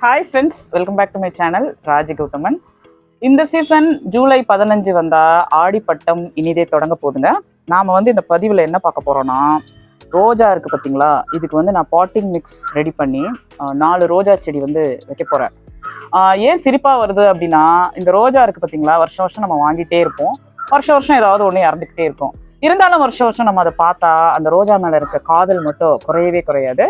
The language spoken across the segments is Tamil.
Hi friends welcome back to my channel Raji Gauthaman இந்த சீசன் ஜூலை பதினஞ்சு வந்தால் ஆடிப்பட்டம் இனிதே தொடங்க போகுதுங்க நாம் வந்து இந்த பதிவில் என்ன பார்க்க போகிறோன்னா ரோஜா இருக்குது பார்த்தீங்களா இதுக்கு வந்து நான் பாட்டிங் மிக்ஸ் ரெடி பண்ணி நாலு ரோஜா செடி வந்து வைக்க போகிறேன் ஏன் சிரிப்பாக வருது அப்படின்னா இந்த ரோஜா இருக்குது பார்த்தீங்களா வருஷம் வருஷம் நம்ம வாங்கிட்டே இருப்போம். வருஷம் வருஷம் ஏதாவது ஒன்று இறந்துக்கிட்டே இருக்கும் இருந்தாலும் வருஷம் வருஷம் நம்ம அதை பார்த்தா அந்த ரோஜா மேல இருக்க காதல் மட்டும் குறையவே குறையாது.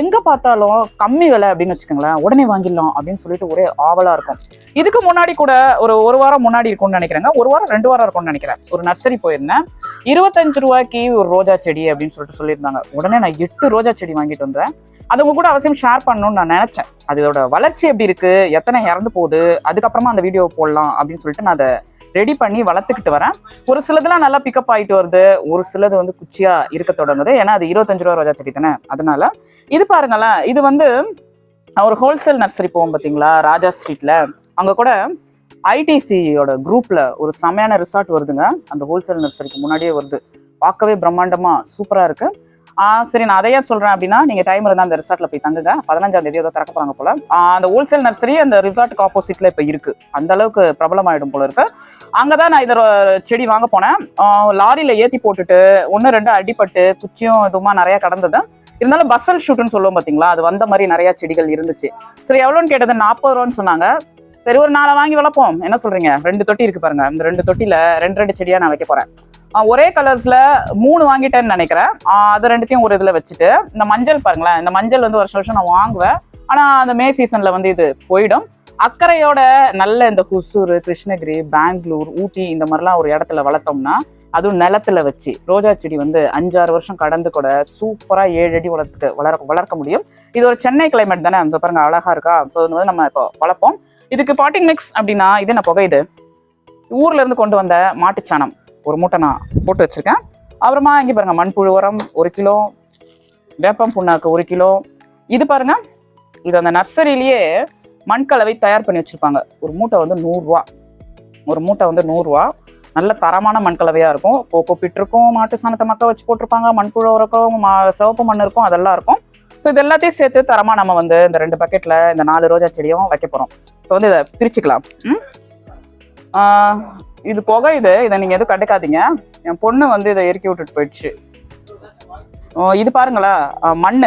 எங்க பார்த்தாலும் கம்மி விலை அப்படின்னு வச்சுக்கோங்களேன் உடனே வாங்கிடலாம் அப்படின்னு சொல்லிட்டு ஒரே ஆவலா இருக்கும். இதுக்கு முன்னாடி கூட ஒரு ஒரு வாரம் முன்னாடி இருக்கும்னு நினைக்கிறேங்க. ஒரு வாரம் ரெண்டு வாரம் இருக்கும்னு நினைக்கிறேன். ஒரு நர்சரி போயிருந்தேன். இருபத்தஞ்சு ரூபாய்க்கு ஒரு ரோஜா செடி அப்படின்னு சொல்லிட்டு சொல்லியிருந்தாங்க. உடனே நான் எட்டு ரோஜா செடி வாங்கிட்டு வந்தேன். அது உங்க கூட அவசியம் ஷேர் பண்ணணும்னு நான் நினைச்சேன். அதோட வளர்ச்சி எப்படி இருக்கு? எத்தனை இறந்து போகுது? அதுக்கப்புறமா அந்த வீடியோ போடலாம் அப்படின்னு சொல்லிட்டு நான் அதை ரெடி பண்ணி வளர்த்துக்கிட்டு வரேன். ஒரு சிலதுலாம் நல்லா பிக்கப் ஆகிட்டு வருது. ஒரு சிலது வந்து குச்சியாக இருக்க தொடங்குது. ஏன்னா அது இருபத்தஞ்சு ரூபா ரோஜா செடி தானே. அதனால இது பாருங்களேன். இது வந்து ஒரு ஹோல்சேல் நர்சரி போவோம் பார்த்தீங்களா ராஜா ஸ்ட்ரீட்ல அங்கே கூட ஐடிசியோட குரூப்ல ஒரு செமையான ரிசார்ட் வருதுங்க. அந்த ஹோல்சேல் நர்சரிக்கு முன்னாடியே வருது. பார்க்கவே பிரம்மாண்டமாக சூப்பராக இருக்கு. ஆ சரி நான் அதையே சொல்கிறேன் அப்படின்னா நீங்கள் டைம் இருந்தால் அந்த ரிசார்ட்டில் போய் தங்குங்க. பதினஞ்சாம் தேதி ஏதோ திறக்க போகிறாங்க போல. அந்த ஹோல்சேல் நர்சரி அந்த ரிசார்ட்டுக்கு ஆப்போசிட்டில் இப்போ இருக்குது அந்த அளவுக்கு பிரபலமாயிடும் போல இருக்குது அங்கதான் நான் இதோட செடி வாங்க போனேன். லாரியில ஏத்தி போட்டுட்டு ஒன்னு ரெண்டு அடிபட்டு குச்சியும் இதுமா நிறைய கடந்தது. இருந்தாலும் பஸ்ஸல் ஷூட்னு சொல்லுவோம் பாத்தீங்களா? அது வந்த மாதிரி நிறைய செடிகள் இருந்துச்சு. சரி எவ்வளோன்னு கேட்டது? நாற்பது ரூபான்னு சொன்னாங்க. சரி ஒரு நாளை வாங்கி வளர்ப்போம். என்ன சொல்றீங்க? ரெண்டு தொட்டி இருக்கு பாருங்க. இந்த ரெண்டு தொட்டியில ரெண்டு ரெண்டு செடியா நான் வைக்க போறேன். ஒரே கலர்ஸ்ல மூணு வாங்கிட்டேன்னு நினைக்கிறேன். அது ரெண்டுத்தையும் ஒரு இதுல வச்சுட்டு இந்த மஞ்சள் பாருங்களேன். இந்த மஞ்சள் வந்து வருஷம் வருஷம் நான் வாங்குவேன். ஆனா அந்த மே சீசன்ல வந்து இது போயிடும். அக்கறையோட நல்ல இந்த ஹுசூர் கிருஷ்ணகிரி பெங்களூர் ஊட்டி இந்த மாதிரிலாம் ஒரு இடத்துல வளர்த்தோம்னா அதுவும் நிலத்துல வச்சு ரோஜா செடி வந்து அஞ்சாறு வருஷம் கடந்து கூட சூப்பரா ஏழு அடி வளர்த்துக்க வளர வளர்க்க முடியும். இது ஒரு சென்னை கிளைமேட் தானே? அந்த பாருங்க அழகா இருக்கா? ஸோ இது வந்து நம்ம இப்போ வளர்ப்போம். இதுக்கு பாட்டிங் மிக்ஸ் அப்படின்னா இது என்ன புகை இது? ஊர்ல இருந்து கொண்டு வந்த மாட்டுச்சாணம். ஒரு மூட்டை நான் போட்டு வச்சிருக்கேன். அப்புறமா இங்கே பாருங்க மண்புழு உரம் ஒரு கிலோ வேப்பம் புண்ணாக்கு ஒரு கிலோ. இது பாருங்க இது அந்த நர்சரியிலேயே மண்கலவை தயார் பண்ணி வச்சுருப்பாங்க. ஒரு மூட்டை வந்து நூறுரூவா. ஒரு மூட்டை வந்து நூறுரூவா. நல்ல தரமான மண்கலவையாக இருக்கும். கோகோ பிட் இருக்கும் மாட்டு சாணத்தை மக்க வச்சு போட்டிருப்பாங்க. மண்புழு இருக்கும் மா சிவப்பு மண் இருக்கும் அதெல்லாம் இருக்கும். ஸோ இது எல்லாத்தையும் சேர்த்து தரமாக நம்ம வந்து இந்த ரெண்டு பக்கெட்டில் இந்த நாலு ரோஜா செடியும் வைக்க போகிறோம் இப்போ வந்து இதை பிரிச்சுக்கலாம். இது போக இது இதை நீங்கள் எதுவும் கண்டுக்காதீங்க. என் பொண்ணு வந்து இதை இறுக்கி விட்டுட்டு போயிடுச்சு. ஓ, இது பாருங்களேன். மண்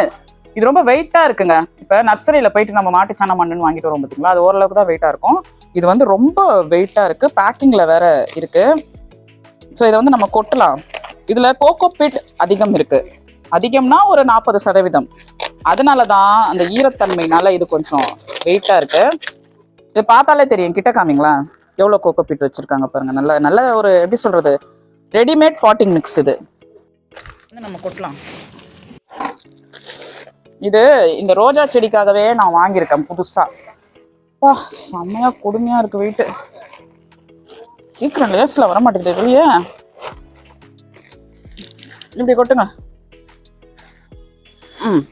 இது ரொம்ப வெயிட்டா இருக்குங்க. இப்போ நர்சரியில் போயிட்டு நம்ம மாட்டு சாணம் மண்ணுன்னு வாங்கிட்டு வரோம் பார்த்தீங்களா அது ஓரளவுக்கு தான் வெயிட்டா இருக்கும். இது வந்து ரொம்ப வெயிட்டா இருக்கு. பேக்கிங்ல வேற இருக்கு. ஸோ இதை வந்து நம்ம கொட்டலாம். இதுல கோகோ பிட் அதிகம் இருக்கு. அதிகம்னா ஒரு நாற்பது சதவீதம். அதனால தான் அந்த ஈரத்தன்மைனால இது கொஞ்சம் வெயிட்டா இருக்கு. இது பார்த்தாலே தெரியும். கிட்ட காமிங்களா? எவ்வளோ கோகோ பிட் வச்சிருக்காங்க பாருங்க. நல்ல நல்ல ஒரு எப்படி சொல்றது? ரெடிமேட் பாட்டிங் மிக்ஸ் இது நம்ம கொட்டலாம். இது இந்த ரோஜா செடிக்காகவே நான் வாங்கியிருக்கேன் புதுசா. வா செம்மையா கொடுமையா இருக்கு வெயிட்டு சீக்கிரம் லேஸ்ல வர மாட்டேங்குது இல்லையே இப்படி கொட்டுங்க. ம்.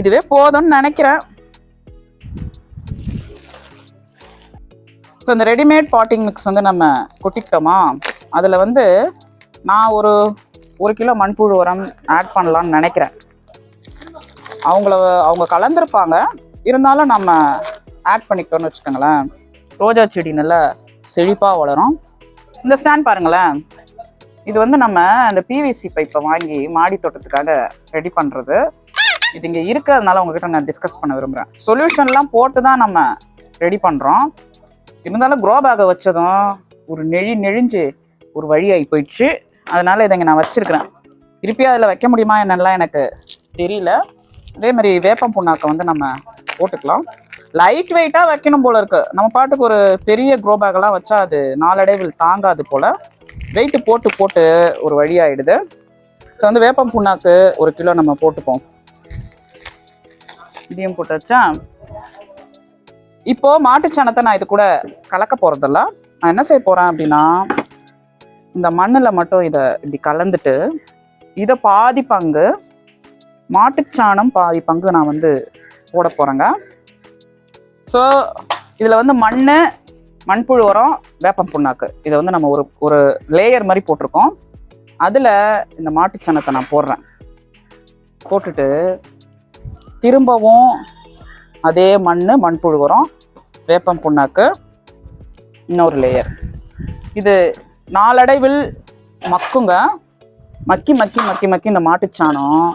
இதுவே போதும்னு நினைக்கிறேன். ஸோ இந்த ரெடிமேட் பாட்டிங் மிக்ஸ் வந்து நம்ம கொட்டிக்கிட்டோமா? அதில் வந்து நான் ஒரு ஒரு கிலோ மண்புழு உரம் ஆட் பண்ணலாம்னு நினைக்கிறேன். அவங்கள அவங்க கலந்துருப்பாங்க. இருந்தாலும் நம்ம ஆட் பண்ணிக்கிட்டோம்னு வச்சுக்கோங்களேன். ரோஜா செடி நல்லா செழிப்பாக வளரும். இந்த ஸ்டாண்ட் பாருங்களேன். இது வந்து நம்ம அந்த பிவிசி பைப்பை வாங்கி மாடி தோட்டத்துக்காக ரெடி பண்ணுறது இது இங்கே இருக்கிறதுனால உங்ககிட்ட நான் டிஸ்கஸ் பண்ண விரும்புகிறேன் சொல்யூஷன்லாம் போட்டு தான் நம்ம ரெடி பண்ணுறோம் இருந்தாலும் க்ரோ பேக்கை வச்சதும் ஒரு நெழி நெழிஞ்சு ஒரு வழியாகி போயிடுச்சு. அதனால் இதை இங்கே நான் வச்சுருக்கிறேன். திருப்பி அதில் வைக்க முடியுமா என்னெல்லாம் எனக்கு தெரியல. அதே மாதிரி வேப்பம் புண்ணாக்கை வந்து நம்ம போட்டுக்கலாம். லைட் வெயிட்டாக வைக்கணும் போல் இருக்குது நம்ம பாட்டுக்கு ஒரு பெரிய க்ரோ பேக்கெல்லாம் வச்சா அது நாளடைவில் தாங்காது போல். வெயிட்டு போட்டு போட்டு ஒரு வழியாயிடுது ஸோ வந்து வேப்பம் புண்ணாக்கு ஒரு கிலோ நம்ம போட்டுப்போம். இதையும் போட்டு வச்சா இப்போ மாட்டுச்சாணத்தை நான் இது கூட கலக்க போகிறதில்ல நான் என்ன செய்ய போகிறேன் அப்படின்னா இந்த மண்ணில் மட்டும் இதை இப்படி கலந்துட்டு இதை பாதி பங்கு மாட்டுச்சாணம் பாதி பங்கு நான் வந்து போட போகிறேங்க ஸோ இதில் வந்து மண் மண்புழு உரம் வேப்பம் புண்ணாக்கு. இதை வந்து நம்ம ஒரு ஒரு லேயர் மாதிரி போட்டிருக்கோம். அதில் இந்த மாட்டுச்சாணத்தை நான் போடுறேன். போட்டுட்டு திரும்பவும் அதே மண் மண்புழு உரம் வேப்பம் புண்ணாக்கு இன்னொரு லேயர் இது நாளடைவில் மக்குங்க. மக்கி மக்கி மக்கி மக்கி இந்த மாட்டுச்சாணம்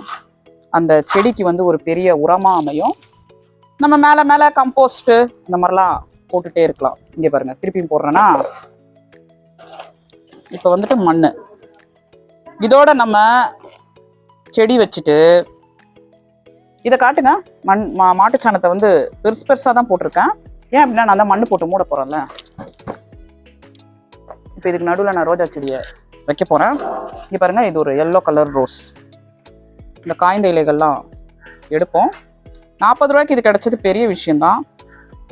அந்த செடிக்கு வந்து ஒரு பெரிய உரமாக அமையும். நம்ம மேலே மேலே கம்போஸ்ட்டு இந்த மாதிரிலாம் போட்டுட்டே இருக்கலாம். இங்கே பாருங்க திருப்பியும் போடுறேன்னா. இப்போ வந்துட்டு மண் இதோட நம்ம செடி வச்சுட்டு இதை காட்டுங்க. மண் மா மாட்டுச்சாணத்தை வந்து பெருசு பெருசாக தான் போட்டிருக்கேன். ஏன் அப்படின்னா நான் தான் மண் போட்டு மூட போகிறேன்ல இப்போ இதுக்கு நடுவில் நான் ரோஜா செடியை வைக்க போகிறேன் இங்கே பாருங்க இது ஒரு எல்லோ கலர் ரோஸ் இந்த காய்ந்த இலைகள்லாம் எடுப்போம். நாற்பது ரூபாய்க்கு இது கிடைச்சது பெரிய விஷயந்தான்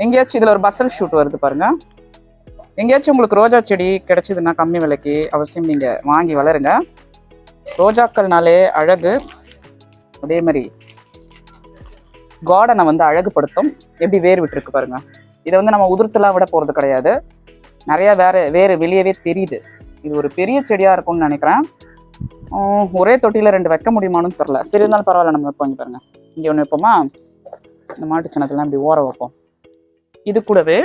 எங்கேயாச்சும் இதில் ஒரு பசல் ஷூட் வருது பாருங்கள் எங்கேயாச்சும் உங்களுக்கு ரோஜா செடி கிடச்சிதுன்னா கம்மி விலைக்கு அவசியம் நீங்கள் வாங்கி வளருங்க. ரோஜாக்கள்னாலே அழகு. அதே மாதிரி கார்டனை வந்து அழகுபடுத்தும். எப்படி வேர் விட்டுருக்கு பாருங்கள் இதை வந்து நம்ம உதிர்த்துலாம் விட போகிறது கிடையாது. நிறையா வேறு வேறு வெளியவே தெரியுது. இது ஒரு பெரிய செடியாக இருக்கும்னு நினைக்கிறேன். ஒரே தொட்டியில் ரெண்டு வைக்க முடியுமான்னு தெரில சரி இருந்தாலும் பரவாயில்ல நம்ம வைப்போம் இங்கே பாருங்க. இங்கே ஒன்று வைப்போமா? இந்த மாட்டு சின்னத்துலாம் இப்படி ஓர வைப்போம். இது கூடவே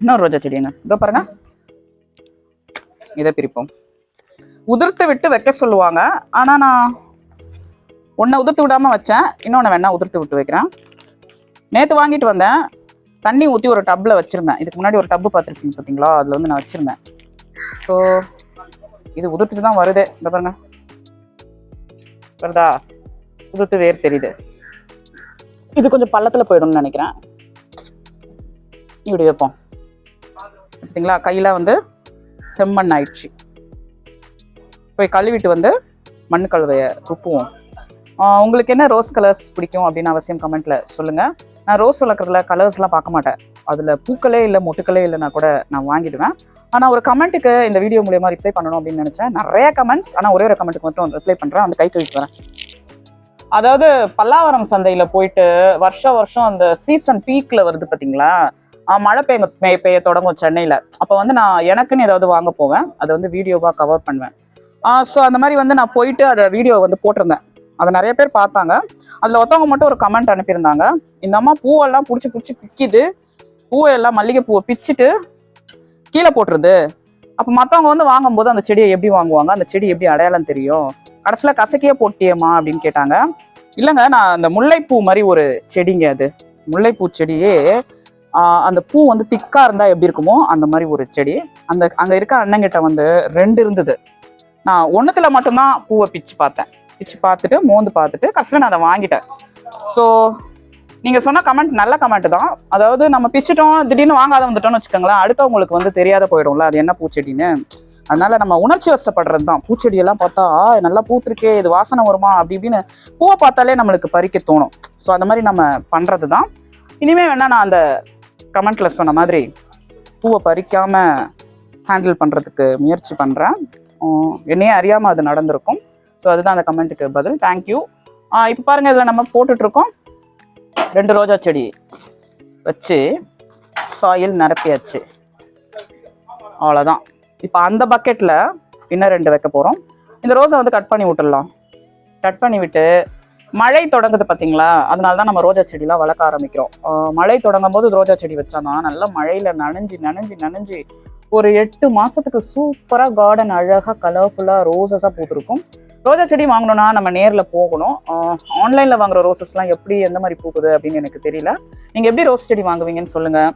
இன்னொரு ரோஜா செடிங்க இதோ பாருங்க. இதை பிரிப்போம். உதிர்த்து விட்டு வைக்க சொல்லுவாங்க. ஆனால் நான் ஒன்றை உதிர்த்து விடாமல் வச்சேன். இன்னொன்று வேணா உதிர்த்து விட்டு வைக்கிறேன். நேற்று வாங்கிட்டு வந்தேன். தண்ணி ஊற்றி ஒரு டப்பில் வச்சுருந்தேன். இதுக்கு முன்னாடி ஒரு டப்பு பார்த்துருக்கீங்க பார்த்தீங்களா அதில் வந்து நான் வச்சுருந்தேன். ஸோ இது உதிர்த்துட்டு தான் வருது. இந்த பாருங்க. வருதா? உதிர்த்து வேர் தெரியுது. இது கொஞ்சம் பள்ளத்தில் போயிடும்னு நினைக்கிறேன். இப்படி வைப்போம். பார்த்தீங்களா கையில் வந்து செம்மண் ஆயிடுச்சு. போய் கழுவிட்டு வந்து மண் கழுவையை துப்புவோம் உங்களுக்கு என்ன ரோஸ் கலர்ஸ் பிடிக்கும் அப்படின்னு அவசியம் கமெண்ட்டில் சொல்லுங்கள் நான் ரோஸ் வளர்க்குறதுல கலர்ஸ்லாம் பார்க்க மாட்டேன். அதில் பூக்களே இல்லை மொட்டுக்களே இல்லைன்னா கூட நான் வாங்கிடுவேன். ஆனால் ஒரு கமெண்ட்டுக்கு இந்த வீடியோ மூலியமாக ரிப்ளை பண்ணணும் அப்படின்னு நினச்சேன். நிறைய கமெண்ட்ஸ் ஆனால் ஒரே ஒரு கமெண்ட்டுக்கு மட்டும் ரிப்ளை பண்ணுறேன் அந்த கை கழுவிட்டு வரேன். அதாவது பல்லாவரம் சந்தையில் போயிட்டு வருஷம் வருஷம் அந்த சீசன் பீக்கில் வருது பார்த்தீங்களா மழை பெய்ய பெய்ய பெய்ய தொடங்கும் சென்னையில். அப்போ வந்து நான் எனக்குன்னு ஏதாவது வாங்க போவேன். அதை வந்து வீடியோவாக கவர் பண்ணுவேன். ஸோ அந்த மாதிரி வந்து நான் போயிட்டு அதை வீடியோ வந்து போட்டிருந்தேன். அதை நிறைய பேர் பார்த்தாங்க. அதில் ஒருத்தவங்க மட்டும் ஒரு கமெண்ட் அனுப்பியிருந்தாங்க. இந்த அம்மா பூவெல்லாம் பிடிச்சி பிடிச்சி பிக்கிது. பூவை எல்லாம் மல்லிகை பூவை பிச்சுட்டு கீழே போட்டுருது. அப்போ மற்றவங்க வந்து வாங்கும்போது அந்த செடியை எப்படி வாங்குவாங்க? அந்த செடி எப்படி அடையாளம் தெரியும்? கடைசியில் கசக்கியே போட்டியேம்மா அப்படின்னு கேட்டாங்க. இல்லைங்க நான் அந்த முல்லைப்பூ மாதிரி ஒரு செடிங்க அது. முல்லைப்பூ செடியே அந்த பூ வந்து திக்காக இருந்தால் எப்படி இருக்குமோ அந்த மாதிரி ஒரு செடி. அந்த அங்கே இருக்க அண்ணங்கிட்ட வந்து ரெண்டு இருந்தது. நான் ஒன்றுத்தில் மட்டும்தான் பூவை பிச்சு பார்த்தேன். பிச்சு பார்த்துட்டு மோந்து பார்த்துட்டு கடைசியில் நான் அதை வாங்கிட்டேன். ஸோ நீங்கள் சொன்ன கமெண்ட் நல்ல கமெண்ட் தான். அதாவது நம்ம பிச்சிட்டோம் திடீர்னு வாங்காத வந்துட்டோம்னு வச்சுக்கோங்களேன் அடுத்தவங்களுக்கு வந்து தெரியாத போயிடும்ல அது என்ன பூச்செடின்னு. அதனால நம்ம உணர்ச்சி வசப்படுறது தான். பூச்செடியெல்லாம் பார்த்தா நல்லா பூத்திருக்கே இது வாசனை வருமா அப்படி இப்படின்னு பூவை பார்த்தாலே நம்மளுக்கு பறிக்க தோணும். ஸோ அந்த மாதிரி நம்ம பண்ணுறது தான். இனிமே வேணால் நான் அந்த கமெண்ட்ல சொன்ன மாதிரி பூவை பறிக்காமல் ஹேண்டில் பண்ணுறதுக்கு முயற்சி பண்ணுறேன் என்னையே அறியாமல் அது நடந்திருக்கும். ஸோ அதுதான் அந்த கமெண்ட்டுக்கு பதில். தேங்க்யூ இப்போ பாருங்கள் இதில் நம்ம போட்டுட்ருக்கோம். ரெண்டு ரோஜா செடி வச்சு சாயில் நிரப்பியாச்சு. அவ்வளோதான் இப்போ அந்த பக்கெட்டில் இன்னும் ரெண்டு வைக்க போகிறோம் இந்த ரோஸை வந்து கட் பண்ணி விட்டுடலாம். கட் பண்ணி விட்டு மழை தொடங்குது பார்த்தீங்களா அதனால தான் நம்ம ரோஜா செடிலாம் வளர்க்க ஆரம்பிக்கிறோம். மழை தொடங்கும் போது ரோஜா செடி வச்சானா நல்லா மழையில் நனைஞ்சு நனைஞ்சு நனைஞ்சு ஒரு எட்டு மாதத்துக்கு சூப்பராக கார்டன் அழகாக கலர்ஃபுல்லாக ரோசஸாக போட்டிருக்கும். ரோஜா செடி வாங்கணும்னா நம்ம நேரில் போகணும். ஆன்லைனில் வாங்குற ரோசஸ்லாம் எப்படி எந்த மாதிரி போகுது அப்படின்னு எனக்கு தெரியல. நீங்கள் எப்படி ரோஸ் செடி வாங்குவீங்கன்னு சொல்லுங்கள்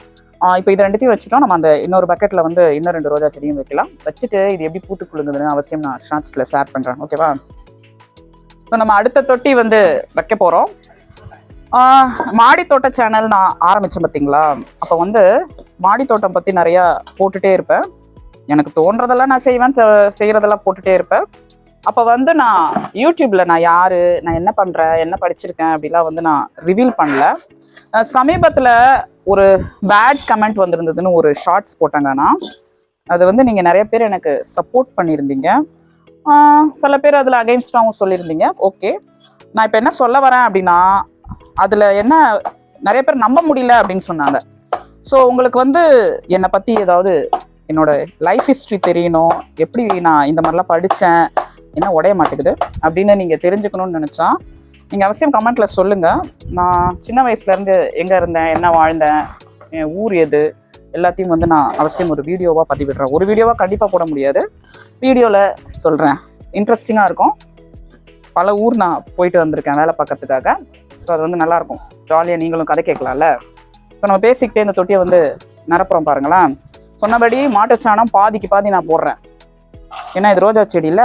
இப்போ இது ரெண்டுத்தையும் வச்சுட்டோம். நம்ம அந்த இன்னொரு பக்கெட்டில் வந்து இன்னும் ரெண்டு ரோஜா செடியும் வைக்கலாம். வச்சுட்டு இது எப்படி பூத்து குழுங்குதுன்னு அவசியம் நான் ஷார்ட்ஸில் ஷேர் பண்ணுறேன் ஓகேவா ஸோ நம்ம அடுத்த தொட்டி வந்து வைக்க போகிறோம் மாடி தோட்ட சேனல் நான் ஆரம்பித்தேன் பார்த்தீங்களா அப்போ வந்து மாடி தோட்டம் பற்றி நிறையா போட்டுட்டே இருப்பேன். எனக்கு தோன்றதெல்லாம் நான் செய்வேன் செய்கிறதெல்லாம் செய்யறதெல்லாம் இருப்பேன். அப்போ வந்து நான் யூடியூப்பில் நான் யார் நான் என்ன பண்ணுறேன் என்ன படிச்சிருக்கேன் அப்படிலாம் வந்து நான் ரிவீல் பண்ணல. சமீபத்தில் ஒரு பேட் கமெண்ட் வந்திருந்ததுன்னு ஒரு ஷார்ட்ஸ் போட்டாங்க நான் அது வந்து நீங்கள் நிறைய பேர் எனக்கு சப்போர்ட் பண்ணியிருந்தீங்க. சில பேர் அதில் அகெயின்ஸ்டாகவும் சொல்லியிருந்தீங்க. ஓகே நான் இப்போ என்ன சொல்ல வரேன் அப்படின்னா அதில் என்ன நிறைய பேர் நம்ப முடியல அப்படின்னு சொன்னாங்க. ஸோ உங்களுக்கு வந்து என்னை பற்றி ஏதாவது என்னோட லைஃப் ஹிஸ்ட்ரி தெரியணும். எப்படி நான் இந்த மாதிரிலாம் படித்தேன் என்ன உடைய மாட்டேங்குது அப்படின்னு நீங்கள் தெரிஞ்சுக்கணும்னு நினச்சா நீங்கள் அவசியம் கமெண்ட்டில் சொல்லுங்கள் நான் சின்ன வயசுலேருந்து எங்கே இருந்தேன் என்ன வாழ்ந்தேன் என் ஊர் எது எல்லாத்தையும் வந்து நான் அவசியம் ஒரு வீடியோவாக பதிவிடுறேன். ஒரு வீடியோவாக கண்டிப்பாக போட முடியாது. வீடியோவில் சொல்கிறேன் இன்ட்ரெஸ்டிங்காக இருக்கும். பல ஊர் நான் போயிட்டு வந்திருக்கேன் வேலை பார்க்கறதுக்காக. ஸோ அது வந்து நல்லாயிருக்கும் ஜாலியாக நீங்களும் கதை கேட்கலாம்ல. ஸோ நம்ம பேசிக்கிட்டே இந்த தொட்டியை வந்து நிரப்புறோம் பாருங்களேன். சொன்னபடி மாட்டுச்சாணம் பாதிக்கு பாதி நான் போடுறேன். ஏன்னா இது ரோஜா செடியில்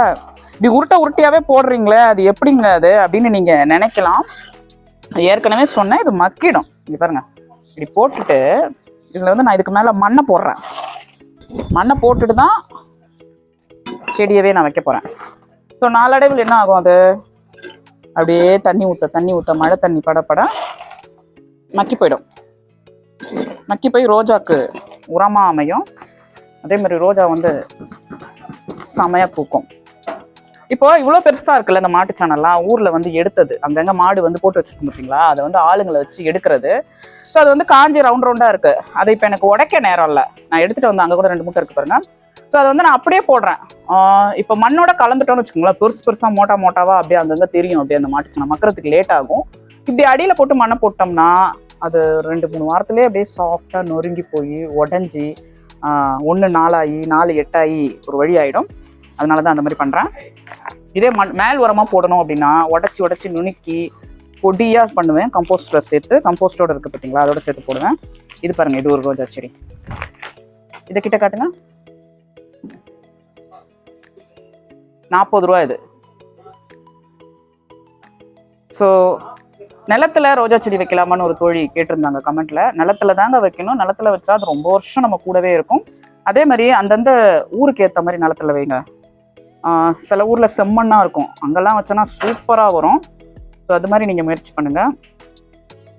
இப்படி உருட்டை உருட்டியாவே போடுறீங்களே அது எப்படிங்க அது அப்படின்னு நீங்கள் நினைக்கலாம். ஏற்கனவே சொன்னேன் இது மக்கிடும். இங்க பாருங்க. இப்படி போட்டுட்டு இதில் வந்து நான் இதுக்கு மேலே மண்ணை போடுறேன். மண்ணை போட்டுட்டு தான் செடியவே நான் வைக்க போகிறேன் ஸோ நாளடைவில் என்ன ஆகும் அது? அப்படியே தண்ணி ஊற்ற தண்ணி ஊற்ற மழை தண்ணி படப்பட மக்கி போயிடும். மக்கி போய் ரோஜாக்கு உரமாக அமையும். அதே மாதிரி ரோஜா வந்து செமையாக பூக்கும். இப்போ இவ்வளோ பெருசாக இருக்குல்ல இந்த மாட்டு சேனல்லாம் ஊரில் வந்து எடுத்தது. அங்கங்கே மாடு வந்து போட்டு வச்சுருக்கோம் பார்த்தீங்களா அதை வந்து ஆளுங்களை வச்சு எடுக்கிறது. ஸோ அது வந்து காஞ்சி ரவுண்ட் ரவுண்டாக இருக்குது அதை இப்போ எனக்கு உடைக்க நேரம் இல்லை. நான் எடுத்துகிட்டு வந்து அங்கே கூட ரெண்டு மூட்டை இருக்கு பாருங்க. ஸோ அதை வந்து நான் அப்படியே போடுறேன். இப்போ மண்ணோட கலந்துட்டோம்னு வச்சுக்கோங்களேன். பெருசு பெருசாக மோட்டா மோட்டாவாக அப்படியே அங்கங்கே தெரியும். அப்படியே அந்த மாட்டு சேனை மக்கறதுக்கு லேட் ஆகும். இப்படி அடியில் போட்டு மண்ணை போட்டோம்னா அது ரெண்டு மூணு வாரத்துலேயே அப்படியே சாஃப்டாக நொறுங்கி போய் உடஞ்சி ஒன்று நாலாகி நாலு எட்டாகி ஒரு வழி ஆகிடும் அதனால தான் அந்த மாதிரி பண்ணுறேன் இதே மண் மேல் உரமாக போடணும் அப்படின்னா உடச்சி உடச்சி நுணுக்கி பொடியாக பண்ணுவேன். கம்போஸ்டில் சேர்த்து கம்போஸ்டோடு இருக்குது பார்த்தீங்களா அதோட சேர்த்து போடுவேன். இது பாருங்கள் இது ஒரு ரோஜா செடி. இதை கிட்ட காட்டுங்க. நாற்பது ரூபா இது. ஸோ நிலத்துல ரோஜா செடி வைக்கலாமான்னு ஒரு தோழி கேட்டிருந்தாங்க கமெண்ட்ல. நிலத்துல தாங்க வைக்கணும். நிலத்துல வச்சா அது ரொம்ப வருஷம் நம்ம கூடவே இருக்கும். அதே மாதிரி அந்தந்த ஊருக்கு ஏற்ற மாதிரி நிலத்துல வைங்க. சில ஊரில் செம்மண்ணாக இருக்கும். அங்கெல்லாம் வச்சோன்னா சூப்பராக வரும். ஸோ அது மாதிரி நீங்கள் முயற்சி பண்ணுங்கள்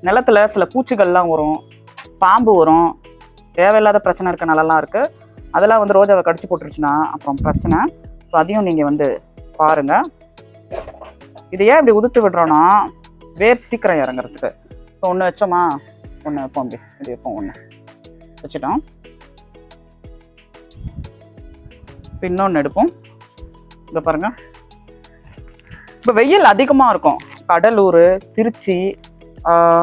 நிலத்துல சில பூச்சிகள்லாம் வரும். பாம்பு வரும். தேவையில்லாத பிரச்சனை இருக்க நிலலாம் இருக்குது அதெல்லாம் வந்து ரோஜாவை கடிச்சு போட்டுருச்சுன்னா அப்புறம் பிரச்சனை. ஸோ அதையும் நீங்கள் வந்து பாருங்க. இது ஏன் இப்படி உதுட்டு விடுறோன்னா வேர் சீக்கிரம் இறங்குறதுக்கு. ஸோ ஒன்று வச்சோமா? ஒன்று வைப்போம் அப்படி. இது வைப்போம் ஒன்று வச்சுட்டோம். இப்போ இன்னொன்று எடுப்போம். இதை பாருங்க. இப்போ வெயில் அதிகமாக இருக்கும். கடலூர் திருச்சி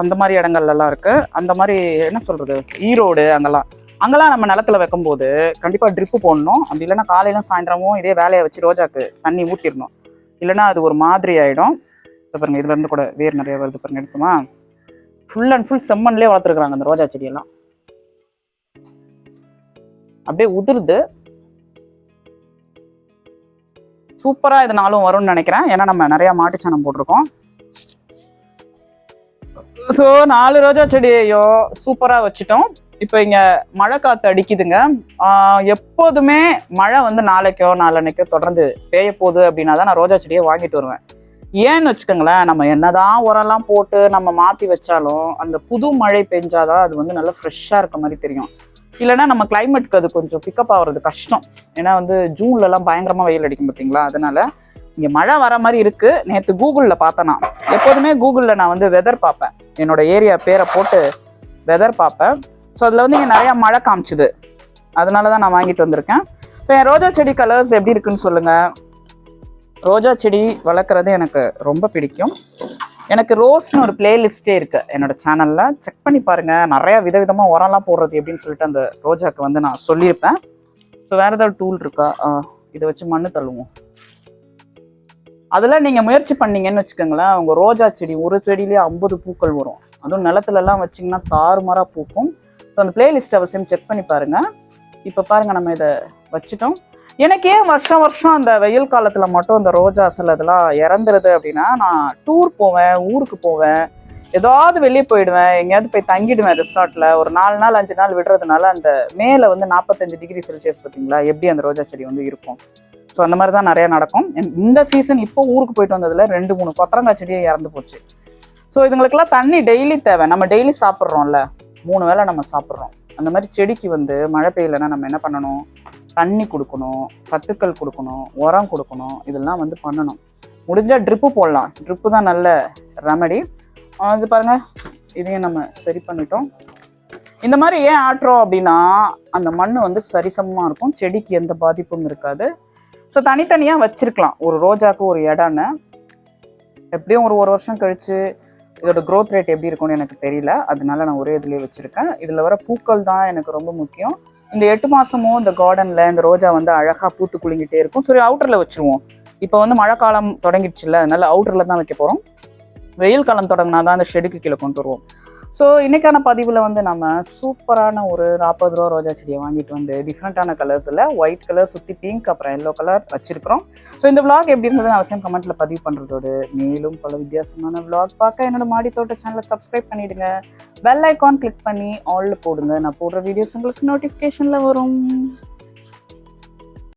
அந்த மாதிரி இடங்கள்லாம் இருக்கு. அந்த மாதிரி என்ன சொல்றது? ஈரோடு அங்கெல்லாம். அங்கெல்லாம் நம்ம நிலத்துல வைக்கும்போது கண்டிப்பா ட்ரிப்பு போடணும். அப்படி இல்லைன்னா காலையிலும் சாயந்தரமும் இதே வேலையை வச்சு ரோஜாக்கு தண்ணி ஊற்றிடணும் இல்லைன்னா அது ஒரு மாதிரி ஆயிடும். இதை பாருங்க இதுல இருந்து கூட வேர் நிறைய வருது பாருங்க எடுத்துமா? ஃபுல் அண்ட் ஃபுல் செம்மண்லேயே வளர்த்துருக்குறாங்க அந்த ரோஜா செடியெல்லாம். அப்படியே உதிருது. சூப்பரா இது நாளும் வரும்னு நினைக்கிறேன். ஏன்னா நம்ம நிறைய மாட்டுச்சாணம் போட்டிருக்கோம். ஸோ நாலு ரோஜா செடியையோ சூப்பரா வச்சுட்டோம். இப்போ இங்க மழை காத்து அடிக்குதுங்க. எப்போதுமே மழை வந்து நாளைக்கோ நாளன்னைக்கோ தொடர்ந்து பேய போகுது அப்படின்னா தான் நான் ரோஜா செடியை வாங்கிட்டு வருவேன். ஏன்னு வச்சுக்கோங்களேன் நம்ம என்னதான் உரம்லாம் போட்டு நம்ம மாற்றி வச்சாலும் அந்த புது மழை பெஞ்சாதான் அது வந்து நல்லா ஃப்ரெஷ்ஷாக இருக்க மாதிரி தெரியும். இல்லைன்னா நம்ம கிளைமேட்க்கு அது கொஞ்சம் பிக்கப் ஆகிறது கஷ்டம். ஏன்னா வந்து ஜூன்லலாம் பயங்கரமாக வெயில் அடிக்கும் பார்த்தீங்களா அதனால இங்கே மழை வர மாதிரி இருக்குது நேற்று கூகுளில் பார்த்தேன்னா எப்போதுமே கூகுளில் நான் வந்து வெதர் பார்ப்பேன். என்னோட ஏரியா பேரை போட்டு வெதர் பார்ப்பேன். ஸோ அதில் வந்து இங்கே நிறையா மழை காமிச்சுது. அதனால தான் நான் வாங்கிட்டு வந்திருக்கேன். ஸோ என் ரோஜா செடி கலர்ஸ் எப்படி இருக்குன்னு சொல்லுங்கள் ரோஜா செடி வளர்க்குறது எனக்கு ரொம்ப பிடிக்கும். எனக்கு ரோஸ்னு ஒரு பிளேலிஸ்டே இருக்கு. என்னோட சேனல்ல செக் பண்ணி பாருங்க. நிறைய விதவிதமா உரம்லாம் போடுறது எப்படின்னு சொல்லிட்டு அந்த ரோஜாக்கு வந்து நான் சொல்லியிருப்பேன். இப்போ வேற ஏதாவது டூல் இருக்கா? ஆ, இதை வச்சு மண்ணு தள்ளுவோம். அதெல்லாம் நீங்க முயற்சி பண்ணீங்கன்னு வச்சுக்கோங்களேன். உங்க ரோஜா செடி ஒரு செடியிலேயே ஐம்பது பூக்கள் வரும். அதுவும் நிலத்துல எல்லாம் தாறுமாறாக தாறுமாறா பூக்கும். ஸோ அந்த பிளேலிஸ்ட் அவசியம் செக் பண்ணி பாருங்க. இப்போ பாருங்க நம்ம இதை வச்சுட்டோம். எனக்கு ஏன் வருஷம் வருஷம் அந்த வெயில் காலத்தில் மட்டும் இந்த ரோஜா சில இதெல்லாம் இறந்துருது அப்படின்னா நான் டூர் போவேன் ஊருக்கு போவேன். ஏதாவது வெளியே போயிடுவேன். எங்கேயாவது போய் தங்கிடுவேன் ரிசார்ட்டில் ஒரு நாலு நாள் அஞ்சு நாள் விடுறதுனால அந்த மேலே வந்து நாற்பத்தஞ்சு டிகிரி செல்சியஸ் பார்த்தீங்களா? எப்படி அந்த ரோஜா செடி வந்து இருக்கும்? ஸோ அந்த மாதிரி தான் நிறையா நடக்கும். இந்த- சீசன் இப்போ ஊருக்கு போயிட்டு வந்ததில் ரெண்டு மூணு கொத்தரங்காய் செடியே இறந்து போச்சு. ஸோ இதுங்களுக்கெல்லாம் தண்ணி டெய்லி தேவை. நம்ம டெய்லி சாப்பிட்றோம்ல. மூணு வேளை நம்ம சாப்பிட்றோம். அந்த மாதிரி செடிக்கு வந்து மழை பெய்யலைன்னா நம்ம என்ன பண்ணணும்? தண்ணி கொடுக்கணும் சத்துக்கள் கொடுக்கணும் உரம் கொடுக்கணும் இதெல்லாம் வந்து பண்ணணும். முடிஞ்சால் ட்ரிப்பு போடலாம். ட்ரிப்பு தான் நல்ல ரெமடி இது பாருங்கள் இதையும் நம்ம சரி பண்ணிட்டோம். இந்த மாதிரி ஏன் ஆட்டுறோம் அப்படின்னா அந்த மண் வந்து சரிசமமாக இருக்கும். செடிக்கு எந்த பாதிப்பும் இருக்காது. ஸோ தனித்தனியாக வச்சுருக்கலாம். ஒரு ரோஜாக்கு ஒரு இடம்னு எப்படியும் ஒரு ஒரு வருஷம் கழித்து இதோட க்ரோத் ரேட் எப்படி இருக்கும்னு எனக்கு தெரியல. அதனால நான் ஒரே இதுலேயே வச்சுருக்கேன். இதில் வர பூக்கள் தான் எனக்கு ரொம்ப முக்கியம். இந்த எட்டு மாசமும் இந்த கார்டனில் இந்த ரோஜா வந்து அழகாக பூத்து குலுங்கிட்டே இருக்கும். சரி அவுட்டரில் வச்சுருவோம். இப்போ வந்து மழை காலம் தொடங்கிடுச்சுல்ல அதனால அவுட்டரில் தான் வைக்க போகிறோம் வெயில் காலம் தொடங்கினா தான் அந்த ஷெடுக்கு கீழே கொண்டு வருவோம். ஸோ இன்னைக்கான பதிவில் வந்து நம்ம சூப்பரான ஒரு நாற்பது ரூபா ரோஜா செடியை வாங்கிட்டு வந்து டிஃப்ரெண்ட்டான கலர்ஸில் ஒயிட் கலர் சுற்றி பிங்க் அப்புறம் எல்லோ கலர் வச்சிருக்கிறோம். ஸோ இந்த விளாக் எப்படி இருந்ததுன்னு அவசியம் கமெண்ட்டில் பதிவு பண்ணுறதோடு மேலும் பல வித்தியாசமான விளாக் பார்க்க என்னோட மாடி தோட்ட சேனலை சப்ஸ்கிரைப் பண்ணிடுங்க. பெல் ஐக்கான் கிளிக் பண்ணி ஆல் போடுங்க. நான் போடுற வீடியோஸ் உங்களுக்கு நோட்டிஃபிகேஷனில் வரும்.